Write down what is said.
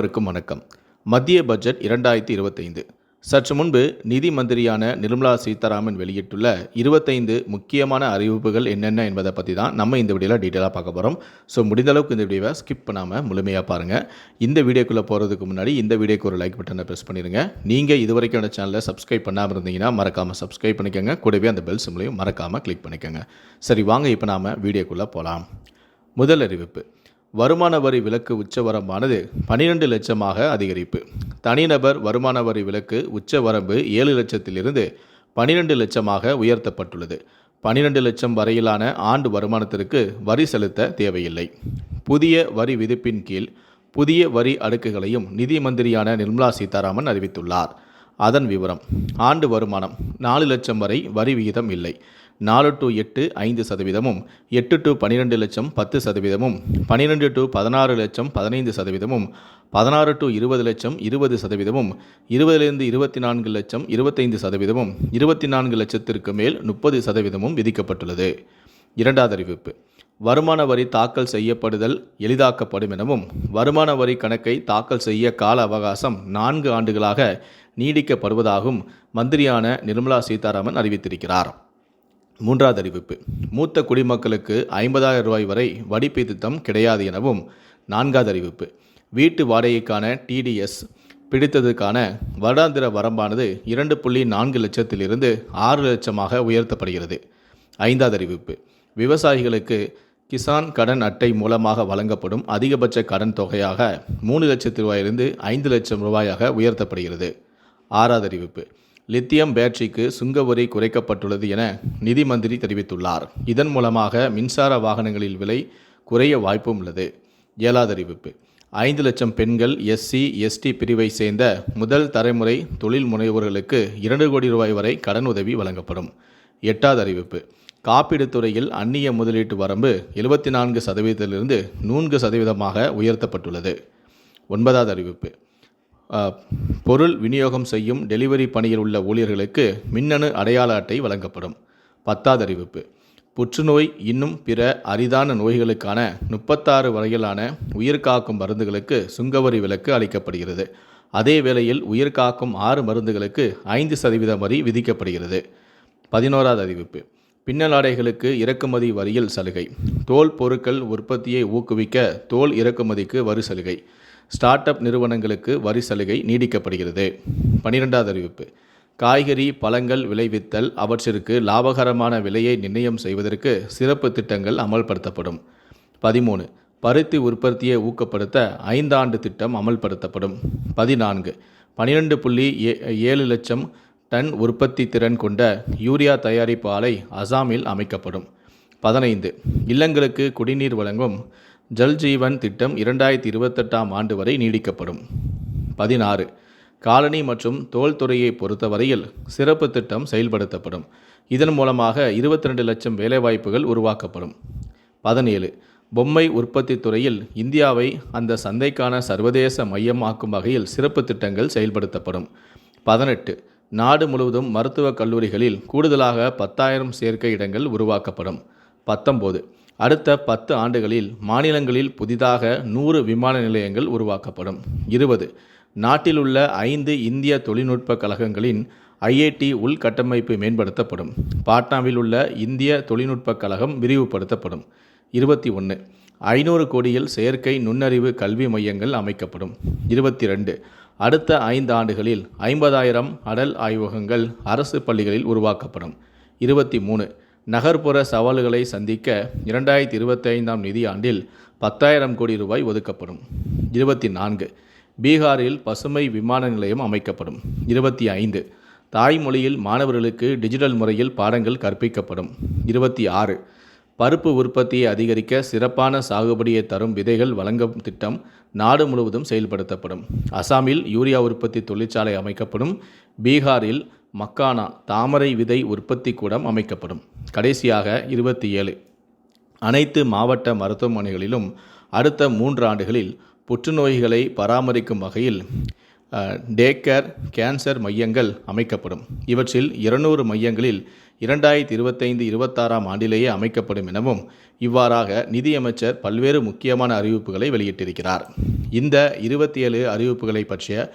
அனைவருக்கும் வணக்கம். மத்திய பட்ஜெட் இரண்டாயிரத்தி இருபத்தைந்து. சற்று முன்பு நிதி மந்திரியான நிர்மலா சீதாராமன் வெளியிட்டுள்ள இருபத்தைந்து முக்கியமான அறிவிப்புகள் என்னென்ன என்பதை பற்றி தான் நம்ம இந்த வீடியோவில் டீட்டெயிலாக பார்க்க போகிறோம் ஸோ முடிந்தளவுக்கு இந்த வீடியோவை ஸ்கிப் பண்ணாமல் முழுமையாக பாருங்கள் இந்த வீடியோக்குள்ளே போகிறதுக்கு முன்னாடி இந்த வீடியோக்கு ஒரு லைக் பட்டனை ப்ரெஸ் பண்ணிடுங்க நீங்கள் இது வரைக்கும் சேனலை சப்ஸ்கிரைப் பண்ணாமல் இருந்தீங்கன்னா மறக்காமல் சப்ஸ்கிரைப் பண்ணிக்கோங்க. கூடவே அந்த பெல் சிம்லையும் மறக்காமல் கிளிக் பண்ணிக்கோங்க. சரி வாங்க இப்போ நாம் வீடியோக்குள்ளே போகலாம் முதல் அறிவிப்பு. வருமான வரி விலக்கு உச்சவரம்பானது பனிரெண்டு லட்சமாக அதிகரிப்பு. தனிநபர் வருமான வரி விலக்கு உச்சவரம்பு ஏழு லட்சத்திலிருந்து பனிரெண்டு லட்சமாக உயர்த்தப்பட்டுள்ளது. பனிரெண்டு லட்சம் வரையிலான ஆண்டு வருமானத்திற்கு வரி செலுத்த தேவையில்லை. புதிய வரி விதிப்பின் கீழ் புதிய வரி அடுக்குகளையும் நிதி மந்திரியான நிர்மலா சீதாராமன் அறிவித்துள்ளார். அதன் விவரம். ஆண்டு வருமானம் நாலு லட்சம் வரை வரி விகிதம் இல்லை. நாலு டு எட்டு ஐந்து சதவீதமும் எட்டு டு பன்னிரெண்டு லட்சம் பத்து சதவீதமும் பன்னிரெண்டு டு பதினாறு லட்சம் பதினைந்து சதவீதமும் பதினாறு டு இருபது லட்சம் இருபது சதவீதமும் இருபதிலிருந்து இருபத்தி நான்கு லட்சம் இருபத்தைந்து சதவீதமும் இருபத்தி நான்கு லட்சத்திற்கு மேல் முப்பது சதவீதமும் விதிக்கப்பட்டுள்ளது. இரண்டாவது அறிவிப்பு. வருமான வரி தாக்கல் செய்யப்படுதல் எளிதாக்கப்படும் எனவும் வருமான வரி கணக்கை தாக்கல் செய்ய கால அவகாசம் நான்கு ஆண்டுகளாக நீடிக்கப்படுவதாகவும் மந்திரியான நிர்மலா சீதாராமன் அறிவித்திருக்கிறார். மூன்றாவது அறிவிப்பு. மூத்த குடிமக்களுக்கு ஐம்பதாயிரம் ரூபாய் வரை வடிப்பு திட்டம் கிடையாது எனவும் நான்காவது அறிவிப்பு. வீட்டு வாடகைக்கான டிடிஎஸ் பிடித்ததுக்கான வருடாந்திர வரம்பானது இரண்டு புள்ளி நான்கு லட்சத்திலிருந்து ஆறு லட்சமாக உயர்த்தப்படுகிறது. ஐந்தாவது அறிவிப்பு. விவசாயிகளுக்கு கிசான் கடன் அட்டை மூலமாக வழங்கப்படும் அதிகபட்ச கடன் தொகையாக மூணு லட்சத்து ரூபாயிலிருந்து ஐந்து லட்சம் ரூபாயாக உயர்த்தப்படுகிறது. ஆறாவது அறிவிப்பு லித்தியம் பேட்டரிக்கு சுங்க வரி குறைக்கப்பட்டுள்ளது என நிதி மந்திரி தெரிவித்துள்ளார். இதன் மூலமாக மின்சார வாகனங்களில் விலை குறைய வாய்ப்பும் உள்ளது. ஏழாவது அறிவிப்பு ஐந்து லட்சம் பெண்கள் எஸ்சி எஸ்டி பிரிவை சேர்ந்த முதல் தலைமுறை தொழில் முனைவோர்களுக்கு இரண்டு கோடி ரூபாய் வரை கடன் உதவி வழங்கப்படும். எட்டாவது அறிவிப்பு காப்பீடுத் துறையில் அந்நிய முதலீட்டு வரம்பு எழுபத்தி நான்கு சதவீதத்திலிருந்து நூன்கு சதவீதமாக உயர்த்தப்பட்டுள்ளது. ஒன்பதாவது அறிவிப்பு பொருள் விநியோகம் செய்யும் டெலிவரி பணியில் உள்ள ஊழியர்களுக்கு மின்னணு அடையாள அட்டை வழங்கப்படும். பத்தாவது அறிவிப்பு. புற்றுநோய் இன்னும் பிற அரிதான நோய்களுக்கான முப்பத்தாறு வரையிலான உயிர்காக்கும் மருந்துகளுக்கு சுங்கவரி விலக்கு அளிக்கப்படுகிறது. அதே வேளையில் உயிர்காக்கும் ஆறு மருந்துகளுக்கு ஐந்து சதவீத வரி விதிக்கப்படுகிறது. பதினோராவது அறிவிப்பு. பின்னலாடைகளுக்கு இறக்குமதி வரியில் சலுகை. தோல் பொருட்கள் உற்பத்தியை ஊக்குவிக்க தோல் இறக்குமதிக்கு வரி சலுகை. ஸ்டார்ட் அப் நிறுவனங்களுக்கு வரி சலுகை நீடிக்கப்படுகிறது. பனிரெண்டாவது அறிவிப்பு. காய்கறி பழங்கள் விளைவித்தல் அவற்றிற்கு லாபகரமான விலையை நிர்ணயம் செய்வதற்கு சிறப்பு திட்டங்கள் அமல்படுத்தப்படும். பதிமூணு. பருத்தி உற்பத்தியை ஊக்கப்படுத்த ஐந்தாண்டு திட்டம் அமல்படுத்தப்படும். பதினான்கு. பனிரெண்டு புள்ளி ஏ ஏழு லட்சம் டன் உற்பத்தி திறன் கொண்ட யூரியா தயாரிப்பு ஆலை அசாமில் அமைக்கப்படும். பதினைந்து. இல்லங்களுக்கு குடிநீர் வழங்கும் ஜல்ஜீவன் திட்டம் இரண்டாயிரத்தி இருபத்தெட்டாம் ஆண்டு வரை நீடிக்கப்படும். பதினாறு. காலனி மற்றும் தோல் துறையை பொறுத்தவரையில் சிறப்பு திட்டம் செயல்படுத்தப்படும். இதன் மூலமாக இருபத்தி ரெண்டு லட்சம் வேலைவாய்ப்புகள் உருவாக்கப்படும். பதினேழு. பொம்மை உற்பத்தி துறையில் இந்தியாவை அந்த சந்தைக்கான சர்வதேச மையமாக்கும் வகையில் சிறப்பு திட்டங்கள் செயல்படுத்தப்படும். பதினெட்டு. நாடு முழுவதும் மருத்துவக் கல்லூரிகளில் கூடுதலாக பத்தாயிரம் சேர்க்கை இடங்கள் உருவாக்கப்படும். பத்தொம்போது. அடுத்த பத்து ஆண்டுகளில் மாநிலங்களில் புதிதாக நூறு விமான நிலையங்கள் உருவாக்கப்படும். இருபது. நாட்டில் உள்ள ஐந்து இந்திய தொழில்நுட்ப கழகங்களின் ஐஐடி உள்கட்டமைப்பு மேம்படுத்தப்படும். பாட்னாவில் உள்ள இந்திய தொழில்நுட்பக் கழகம் விரிவுபடுத்தப்படும். இருபத்தி ஒன்று ஐநூறு கோடியில் செயற்கை நுண்ணறிவு கல்வி மையங்கள் அமைக்கப்படும். இருபத்தி ரெண்டு அடுத்த ஐந்து ஆண்டுகளில் ஐம்பதாயிரம் அடல் ஆய்வகங்கள் அரசு பள்ளிகளில் உருவாக்கப்படும். இருபத்தி மூணு. நகர்ப்புற சவால்களை சந்திக்க இரண்டாயிரத்தி இருபத்தைந்தாம் நிதியாண்டில் பத்தாயிரம் கோடி ரூபாய் ஒதுக்கப்படும். இருபத்தி நான்கு பீகாரில் பசுமை விமான நிலையம் அமைக்கப்படும். இருபத்தி ஐந்து தாய்மொழியில் மாணவர்களுக்கு டிஜிட்டல் முறையில் பாடங்கள் கற்பிக்கப்படும். இருபத்தி ஆறு பருப்பு உற்பத்தியை அதிகரிக்க சிறப்பான சாகுபடியை தரும் விதைகள் வழங்கும் திட்டம் நாடு முழுவதும் செயல்படுத்தப்படும். அசாமில் யூரியா உற்பத்தி தொழிற்சாலை அமைக்கப்படும். பீகாரில் மக்கானா தாமரை விதை உற்பத்தி கூடம் அமைக்கப்படும். கடைசியாக இருபத்தி ஏழு. அனைத்து மாவட்ட மருத்துவமனைகளிலும் அடுத்த மூன்று ஆண்டுகளில் புற்றுநோய்களை பராமரிக்கும் வகையில் டேக்கர் கேன்சர் மையங்கள் அமைக்கப்படும். இவற்றில் இருநூறு மையங்களில் இரண்டாயிரத்தி இருபத்தைந்து இருபத்தாறாம் ஆண்டிலேயே அமைக்கப்படும் எனவும் இவ்வாறாக நிதியமைச்சர் பல்வேறு முக்கியமான அறிவிப்புகளை வெளியிட்டிருக்கிறார். இந்த இருபத்தி ஏழு அறிவிப்புகளை பற்றிய